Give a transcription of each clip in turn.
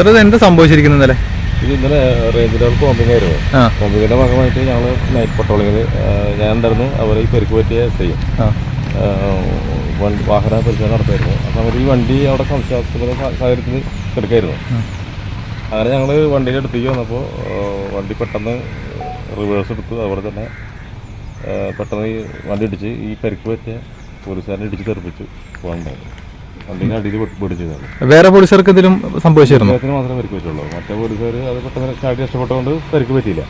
Sir ഇത് എന്താ സംഭവിച്ചിരിക്കുന്നത് ഇന്നലെ? ഇത് ഇന്നലെ കോമ്പിംഗ് ആയിരുന്നു. പോമ്പിങ്ങിന്റെ കോമ്പിങ്ങിന്റെ ഭാഗമായിട്ട് ഞങ്ങൾ നൈറ്റ് പട്രോളിങ്ങിൽ ഞാൻ ഉണ്ടായിരുന്നു. അവർ ഈ പെരുക്ക് പറ്റിയ ചെയ്യും വണ്ടി വാഹന പരിശോധന നടത്തായിരുന്നു. അപ്പം അവർ ഈ വണ്ടി അവിടെ സംശയാസ്പദ സാഹചര്യത്തിൽ കിടക്കായിരുന്നു. അങ്ങനെ ഞങ്ങൾ വണ്ടിയുടെ അടുത്തേക്ക് വന്നപ്പോൾ വണ്ടി പെട്ടെന്ന് റിവേഴ്സ് എടുത്തു. അതുപോലെ തന്നെ പെട്ടെന്ന് ഈ വണ്ടി ഇടിച്ച് ഈ പരിക്ക് പറ്റിയ പോലീസുകാരനെ ഇടിച്ച് തെറിപ്പിച്ചു. പോകണ്ടായിരുന്നു വണ്ടീന്റെ അടിയിൽ പിടിച്ചതാണ് വേറെ പോലീസുകാർക്ക് എന്തെങ്കിലും സംഭവിച്ചിരുന്നു? മാത്രമേ പരിക്ക് പറ്റുള്ളൂ മറ്റേ പോലീസുകാർ അത് പെട്ടെന്ന് ചാടി നഷ്ടപ്പെട്ടുകൊണ്ട് പരിക്ക് പറ്റിയില്ല.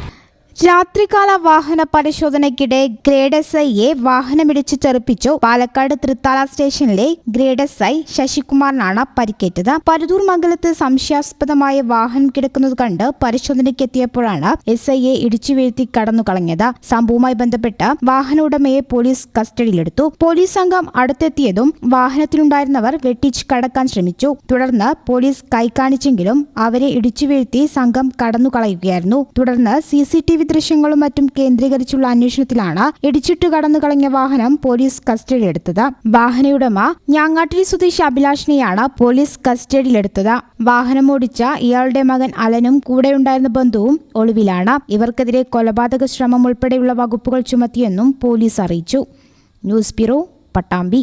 രാത്രികാല വാഹന പരിശോധനയ്ക്കിടെ ഗ്രേഡ് എസ് ഐയെ വാഹനമിടിച്ച് തെറിപ്പിച്ചു. പാലക്കാട് തൃത്താല സ്റ്റേഷനിലെ ഗ്രേഡ് എസ് ഐ ശശികുമാറിനാണ് പരിക്കേറ്റത്. പരുതൂർ മംഗലത്ത് സംശയാസ്പദമായ വാഹനം കിടക്കുന്നത് കണ്ട് പരിശോധനയ്ക്ക് എത്തിയപ്പോഴാണ് എസ് ഐയെ ഇടിച്ചു വീഴ്ത്തി കടന്നു കളഞ്ഞത് സംഭവവുമായി ബന്ധപ്പെട്ട് വാഹന ഉടമയെ പോലീസ് കസ്റ്റഡിയിലെടുത്തു. പോലീസ് സംഘം അടുത്തെത്തിയതും വാഹനത്തിലുണ്ടായിരുന്നവർ വെട്ടിച്ച് കടക്കാൻ ശ്രമിച്ചു. തുടർന്ന് പോലീസ് കൈകാണിച്ചെങ്കിലും അവരെ ഇടിച്ചു വീഴ്ത്തി സംഘം കടന്നു കളയുകയായിരുന്നു തുടർന്ന് സി സി ടി വി ദൃശ്യങ്ങളും മറ്റും കേന്ദ്രീകരിച്ചുള്ള അന്വേഷണത്തിലാണ് ഇടിച്ചിട്ട് കടന്നു കളഞ്ഞ വാഹനം പോലീസ് കസ്റ്റഡി കസ്റ്റഡിയിലെടുത്തത്. വാഹനയുടമ ഞാങ്ങാട്ടിരി സ്വദേശി അഭിലാഷിനെയാണ് പോലീസ് കസ്റ്റഡിയിലെടുത്തത്. വാഹനം ഓടിച്ച ഇയാളുടെ മകൻ അലനും കൂടെയുണ്ടായിരുന്ന ബന്ധുവും ഒളിവിലാണ്. ഇവർക്കെതിരെ കൊലപാതക ശ്രമം ഉൾപ്പെടെയുള്ള വകുപ്പുകൾ ചുമത്തിയെന്നും പോലീസ് അറിയിച്ചു. News bureau Pattambi.